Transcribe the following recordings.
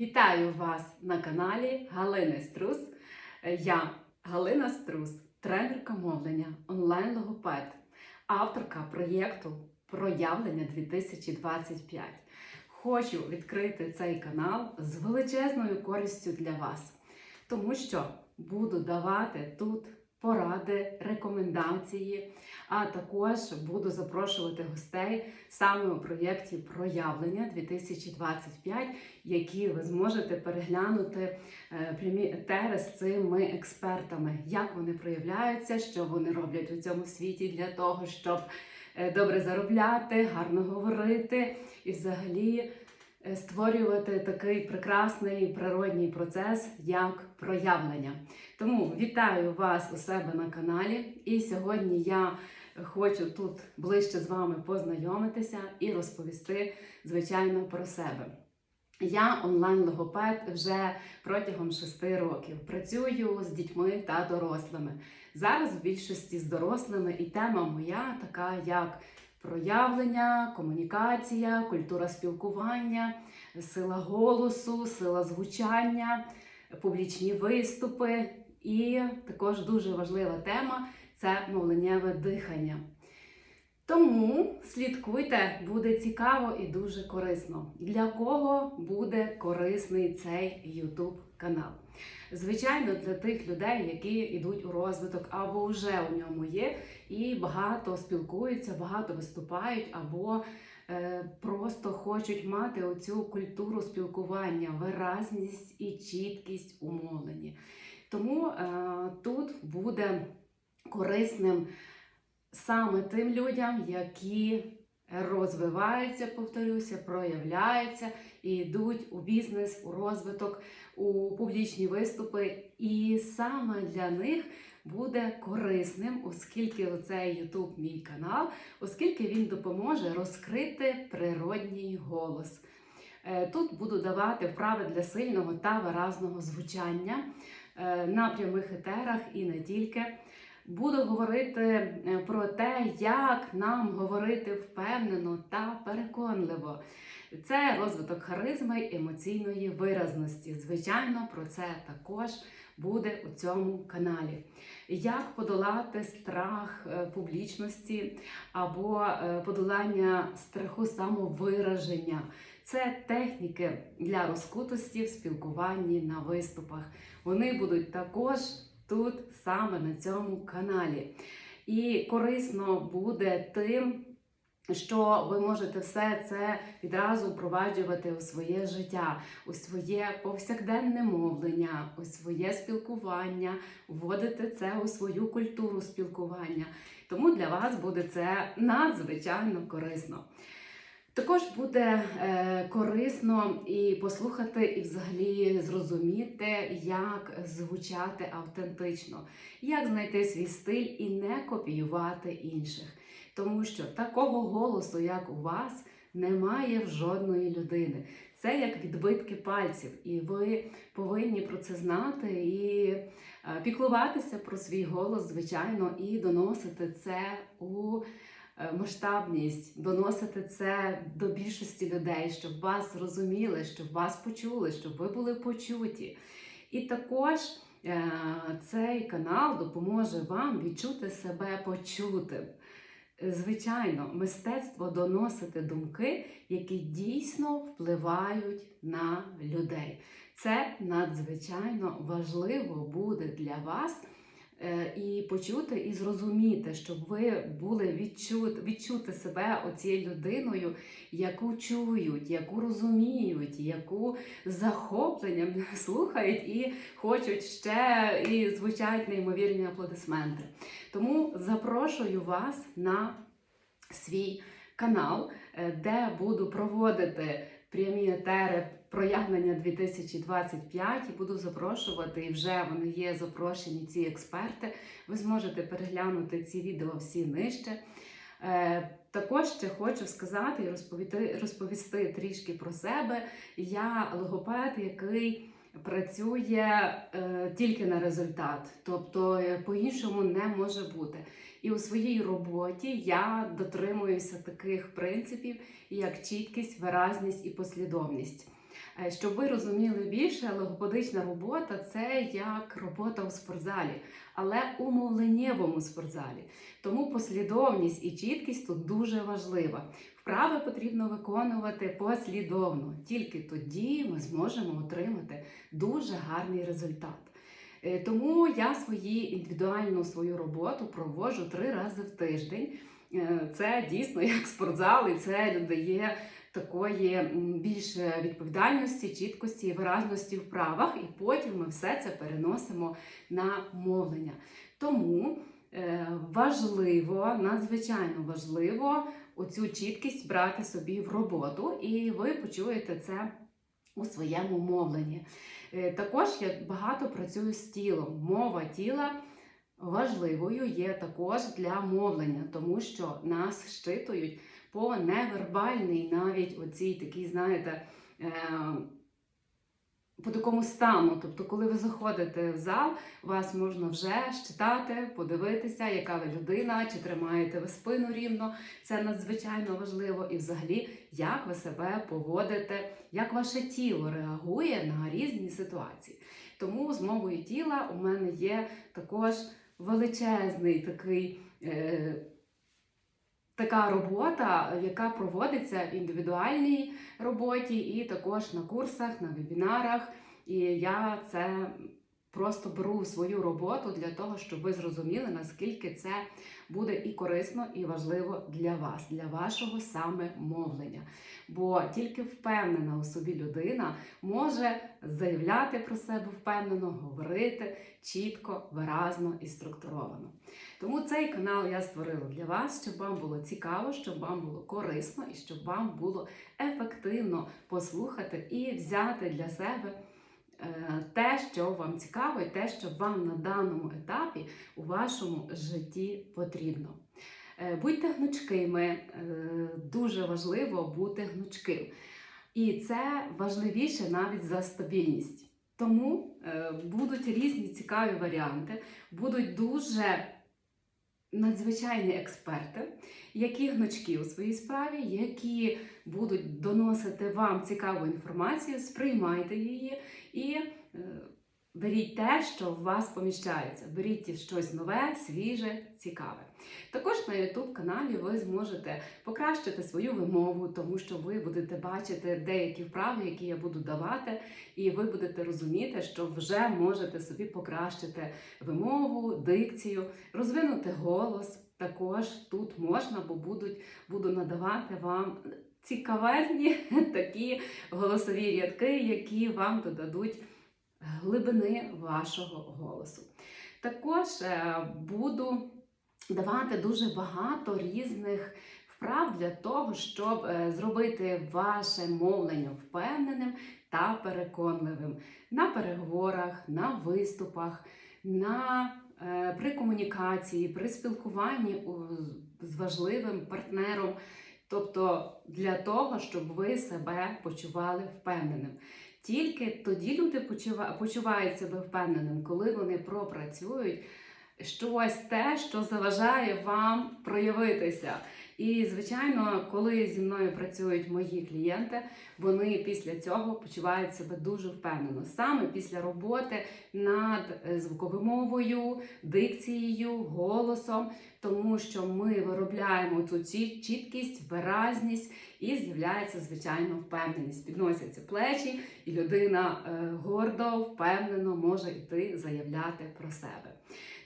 Вітаю вас на каналі Галини Струс. Е, Я Галина Струс, тренерка мовлення, онлайн-логопед, авторка проєкту Проявлення 2025. Хочу відкрити цей канал з величезною користю для вас, тому що буду давати тут поради, рекомендації, а також буду запрошувати гостей саме у проєкті Проявлення 2025 які ви зможете переглянути е, прямі етери з цими експертами, як вони проявляються, що вони роблять у цьому світі для того, щоб е, добре заробляти, гарно говорити. І взагалі створювати такий прекрасний природній процес, як проявлення. Тому вітаю вас у себе на каналі. І сьогодні я хочу тут ближче з вами познайомитися і розповісти, звичайно, про себе. Я онлайн-логопед вже протягом шести років. Працюю з дітьми та дорослими. Зараз в більшості з дорослими і тема моя така, як проявлення, комунікація, культура спілкування, сила голосу, сила звучання, публічні виступи. І також дуже важлива тема це мовленнєве дихання. Тому слідкуйте, буде цікаво і дуже корисно. Для кого буде корисний цей YouTube канал? Звичайно, для тих людей, які йдуть у розвиток або вже у ньому є, і багато спілкуються, багато виступають, або е, просто хочуть мати оцю культуру спілкування, виразність і чіткість у мовленні. Тому е, тут буде корисним саме тим людям, які розвиваються, повторюся, проявляються і йдуть у бізнес, у розвиток, у публічні виступи. І саме для них буде корисним, оскільки цей YouTube мій канал, оскільки він допоможе розкрити природній голос. Е, Тут буду давати вправи для сильного та виразного звучання е, на прямих етерах і не тільки. Буду говорити е, про те, як нам говорити впевнено та переконливо. Це розвиток харизми емоційної виразності. Звичайно, про це також буде у цьому каналі. Як подолати страх е, публічності або е, подолання страху самовираження. Це техніки для розкутості в спілкуванні на виступах. Вони будуть також тут саме на цьому каналі. І корисно буде тим, що ви можете все це відразу впроваджувати у своє життя, у своє повсякденне мовлення, у своє спілкування, вводити це у свою культуру спілкування. Тому для вас буде це надзвичайно корисно. Також буде е, корисно і послухати, і взагалі зрозуміти, як звучати автентично, як знайти свій стиль і не копіювати інших. Тому що такого голосу, як у вас, немає в жодної людини. Це як відбитки пальців, і ви повинні про це знати і е, піклуватися про свій голос, звичайно, і доносити це у масштабність, доносити це до більшості людей, щоб вас зрозуміли, щоб вас почули, щоб ви були почуті. І також е, цей канал допоможе вам відчути себе почутим. Звичайно, мистецтво доносити думки, які дійсно впливають на людей. Це надзвичайно важливо буде для вас е, і почути, і зрозуміти, щоб ви були відчути, відчути себе оцією людиною, яку чують, яку розуміють, яку захопленням слухають і хочуть ще і звучать неймовірні аплодисменти. Тому запрошую вас на свій канал, е, де буду проводити прямі етери проявлення 2025 і буду запрошувати, і вже вони є запрошені, ці експерти. Ви зможете переглянути ці відео всі нижче. Е, Також ще хочу сказати і розповісти, розповісти трішки про себе. Я логопед, який працює е, тільки на результат, тобто е, по-іншому не може бути. І у своїй роботі я дотримуюся таких принципів, як чіткість, виразність і послідовність. Е, Щоб ви розуміли більше, логопедична робота це як робота у спортзалі, але у мовленнєвому спортзалі. Тому послідовність і чіткість тут дуже важлива. Вправи потрібно виконувати послідовно. Тільки тоді ми зможемо отримати дуже гарний результат. Е, Тому я свої індивідуальну свою роботу проводжу три рази в тиждень. Е, Це дійсно як спортзал, і це додає такої м, більше відповідальності, чіткості виразності в правах, і потім ми все це переносимо на мовлення. Тому е, важливо, надзвичайно важливо оцю чіткість брати собі в роботу, і ви почуєте це у своєму мовленні. Е, Також я багато працюю з тілом. Мова тіла важливою є також для мовлення, тому що нас щитують по невербальній, навіть оцій такій, знаєте, е, по такому стану. Тобто, коли ви заходите в зал, вас можна вже щитати, подивитися, яка ви людина, чи тримаєте ви спину рівно. Це надзвичайно важливо. І взагалі, як ви себе поводите, як ваше тіло реагує на різні ситуації. Тому з мовою тіла у мене є також величезний такий. Е, Така робота, яка проводиться в індивідуальній роботі, і також на курсах, на вебінарах. І я це просто беру свою роботу для того, щоб ви зрозуміли, наскільки це буде і корисно, і важливо для вас, для вашого саме мовлення. Бо тільки впевнена у собі людина може заявляти про себе впевнено, говорити чітко, виразно і структуровано. Тому цей канал я створила для вас, щоб вам було цікаво, щоб вам було корисно і щоб вам було ефективно послухати і взяти для себе те, що вам цікаво, і те, що вам на даному етапі у вашому житті потрібно. Е, Будьте гнучкими, е, дуже важливо бути гнучким. І це важливіше навіть за стабільність. Тому е, будуть різні цікаві варіанти, будуть дуже надзвичайні експерти, які гнучки у своїй справі, які будуть доносити вам цікаву інформацію, сприймайте її і е, беріть те, що в вас поміщається. Беріть щось нове, свіже, цікаве. Також на YouTube каналі ви зможете покращити свою вимову, тому що ви будете бачити деякі вправи, які я буду давати, і ви будете розуміти, що вже можете собі покращити вимову, дикцію, розвинути голос. Також тут можна, бо будуть, буду надавати вам цікавезні такі голосові рядки, які вам додадуть глибини вашого голосу. Також е, буду давати дуже багато різних вправ для того, щоб е, зробити ваше мовлення впевненим та переконливим на переговорах, на виступах, на е, при комунікації, при спілкуванні з важливим партнером. Тобто для того, щоб ви себе почували впевненим. Тільки тоді люди почувають себе впевненим, коли вони пропрацюють щось те, що заважає вам проявитися. І, звичайно, коли зі мною працюють мої клієнти, вони після цього почувають себе дуже впевнено. Саме після роботи над е, звуковою мовою, дикцією, голосом, тому що ми виробляємо цю чіткість, виразність і з'являється звичайно впевненість. Підносяться плечі, і людина е, гордо, впевнено може йти заявляти про себе.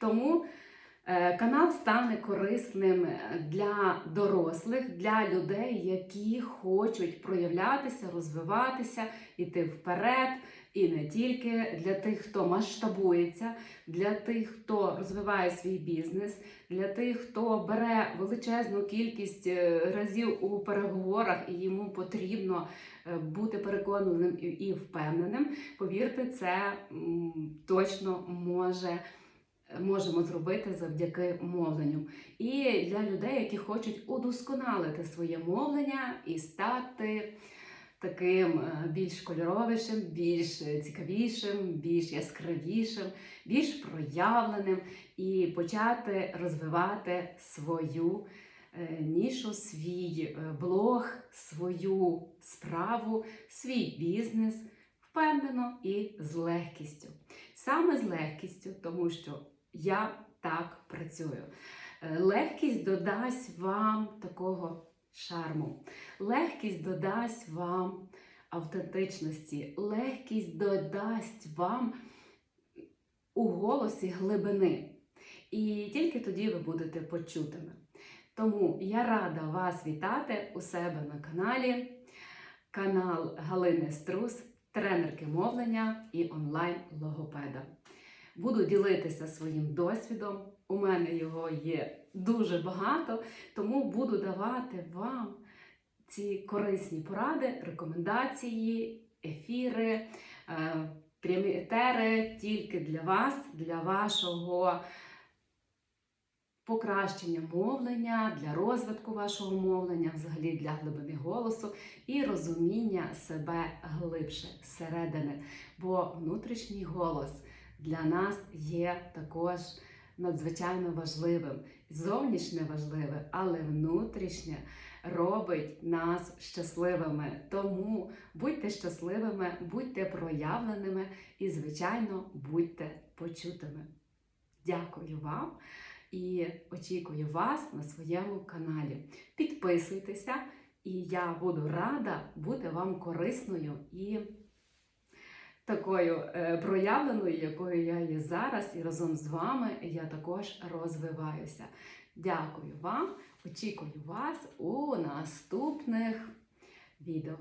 Тому канал стане корисним для дорослих, для людей, які хочуть проявлятися, розвиватися, іти вперед. І не тільки для тих, хто масштабується, для тих, хто розвиває свій бізнес, для тих, хто бере величезну кількість е, разів у переговорах і йому потрібно е, бути переконаним і впевненим. Повірте, це точно може. Можемо зробити завдяки мовленню. І для людей, які хочуть удосконалити своє мовлення і стати таким е, більш кольоровішим, більш цікавішим, більш яскравішим, більш проявленим і почати розвивати свою е, нішу, свій е, блог, свою справу, свій бізнес впевнено і з легкістю. Саме з легкістю, тому що я так працюю. Е, Легкість додасть вам такого шарму, легкість додасть вам автентичності, легкість додасть вам у голосі глибини. І тільки тоді ви будете почутими. Тому я рада вас вітати у себе на каналі, канал Галини Струс, тренерки мовлення і онлайн-логопеда. Буду ділитися своїм досвідом. У мене його є дуже багато, тому буду давати вам ці корисні поради, рекомендації, ефіри, е, прямі етери тільки для вас, для вашого покращення мовлення, для розвитку вашого мовлення, взагалі для глибини голосу і розуміння себе глибше зсередини. Бо внутрішній голос для нас є також надзвичайно важливим. Зовнішнє важливе, але внутрішнє робить нас щасливими. Тому будьте щасливими, будьте проявленими і, звичайно, будьте почутими. Дякую вам і очікую вас на своєму каналі. Підписуйтеся, і я буду рада бути вам корисною і такою е, проявленою, якою я є зараз, і разом з вами я також розвиваюся. Дякую вам, очікую вас у наступних відео.